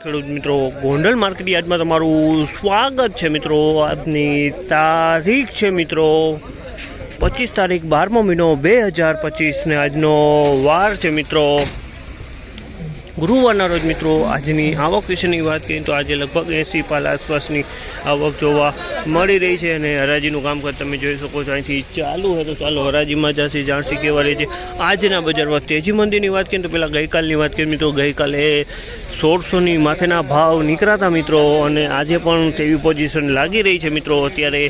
ખેડૂત મિત્રો, ગોંડલ માર્કેટ યાર્ડમાં તમારું સ્વાગત છે મિત્રો. આજની તારીખ છે મિત્રો પચીસ તારીખ બારમો મહિનો બે હજાર પચીસને આજનો વાર છે મિત્રો. ગુરુવારના રોજ મિત્રો આજની આવક વિશેની વાત કરીએ તો આજે લગભગ એંસી પાલ આસપાસની આવક જોવા મળી રહી છે અને હરાજીનું કામકાજ તમે જોઈ શકો છો. અહીંથી ચાલુ હોય તો ચાલો હરાજીમાં જશે જાણસી કેવા રહે છે. આજના બજારમાં તેજી મંદીની વાત કરીએ તો પહેલાં ગઈકાલની વાત કરીએ મિત્રો. ગઈકાલે સોળસોની માથેના ભાવ નીકળાતા મિત્રો અને આજે પણ તેવી પોઝિશન લાગી રહી છે મિત્રો. અત્યારે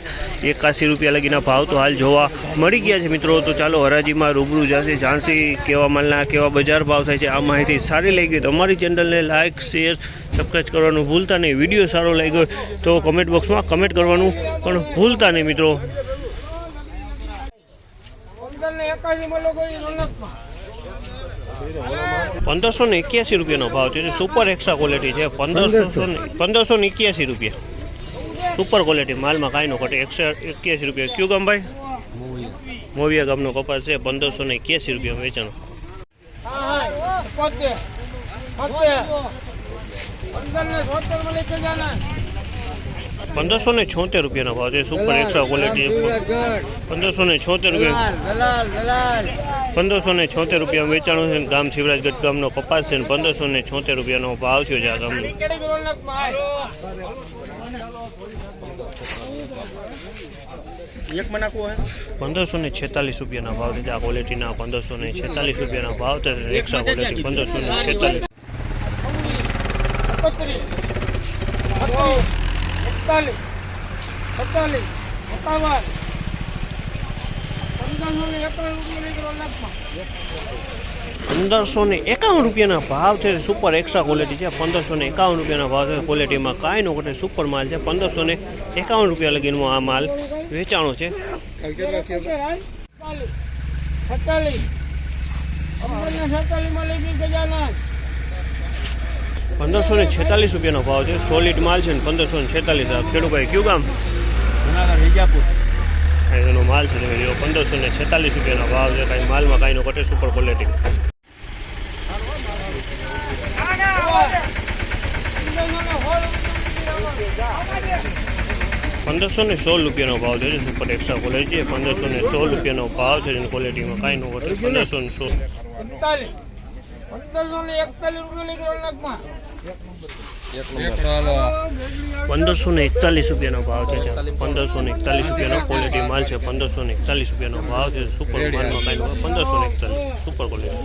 એકાસી રૂપિયા લગીના ભાવ તો હાલ જોવા મળી ગયા છે મિત્રો. તો ચાલો હરાજીમાં રૂબરૂ જશે ઝાંસી કેવા માલના, કેવા બજાર ભાવ થાય છે, આ માહિતી સારી લઈ ગઈ તો અમારી ચેનલને લાઇક શેર સબસ્ક્રાઈબ કરવાનું ભૂલતા નહીં. વીડિયો સારો લાગ્યો તો કમેન્ટ બોક્સમાં કમેન્ટ કરવાનું પણ ભૂલતા નહીં મિત્રો. પંદરસો ને એક્યાસી રૂપિયાનો ભાવ છે. સુપર એક્સ્ટ્રા ક્વોલિટી છે. પંદરસો પંદરસો. ને એક્યાસી રૂપિયા. સુપર ક્વોલિટી માલમાં કાંઈ નો ઘટે. એકસો એક્યાસી રૂપિયા. કયું ગામ ભાઈ? મોવિયા ગામનો કપાસ છે. પંદરસો ને એક્યાસી રૂપિયા વેચાણો. પંદરસો ને છોતેર રૂપિયાનો ભાવ છે. સુપર એક્સ્ટ્રા ક્વોલિટી પંદરસો ને છોતેર રૂપિયા. પંદરસો ને છોતેર રૂપિયા વેચાણું છે ગામ શિવરાજગઢ ગામનો કપાસ છે ને પંદરસો ને છોતેર રૂપિયાનો ભાવ થયો છે આ ગામનો. પંદરસો ને છેતાલીસ રૂપિયાના ભાવ છે. આ ક્વોલિટીના પંદરસો ને છેતાલીસ રૂપિયાના ભાવ છે. એક્સ્ટ્રા ક્વોલિટી પંદરસો ને છેતાલીસ. પંદરસો ને એકાવન રૂપિયાના ભાવ છે. સુપર એક્સ્ટ્રા ક્વોલિટી છે. પંદરસો ને એકાવન રૂપિયાના ભાવ છે. ક્વોલિટીમાં કાંઈ નો ઘટે. સુપર માલ છે. પંદરસો ને એકાવન રૂપિયા લગીનો આ માલ વેચાણો છે. પંદરસો ને છેતાલીસ રૂપિયાનો ભાવ છે. સોલિડ માલ છે ને પંદરસો ને છેતાલીસ ખેડૂભાઈ કયું ગામ? હા, એનો માલ છે તમે જો પંદરસો ને છેતાલીસ રૂપિયાનો ભાવ છે. કાંઈ માલમાં કાંઈ નો ઘટે સુપર ક્વોલિટી પંદરસો ને સોળ રૂપિયાનો ભાવ છે સુપર એક્સ્ટ્રા ક્વોલિટી પંદરસો ને સોળ રૂપિયાનો ભાવ છે એની ક્વોલિટીમાં કાંઈ નો ઘટે પંદરસો ને સોળ. પંદરસો ને એકતાલીસ રૂપિયાનો ભાવ છે. પંદરસો ને એકતાલીસ રૂપિયાનો ક્વોલિટી માલ છે. પંદરસો ને એકતાલીસ રૂપિયાનો ભાવ છે. સુપર માલમાં કાંઈ પંદરસો ને એકતાલીસ. સુપર ક્વોલિટી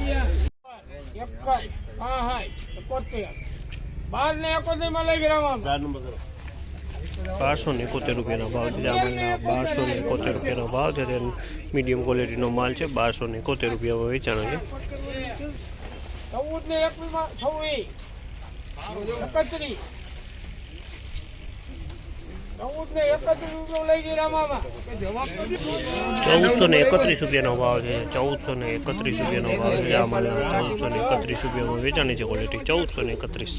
બારસો ને એકોતેર રૂપિયાનો ભાવ છે. બારસો ને એકોતેર રૂપિયાનો ભાવ છે. તે મીડિયમ ક્વોલિટીનો માલ છે. બારસો ને એકોતેર રૂપિયામાં વેચાણો છે. ચૌદસો ને એકત્રીસ રૂપિયાનો ભાવ છે. ચૌદસો ને એકત્રીસ રૂપિયાનો ભાવ છે. આ માલના ચૌદસો ને એકત્રીસ રૂપિયામાં વેચાણી છે ક્વોલિટી ચૌદસો ને એકત્રીસ.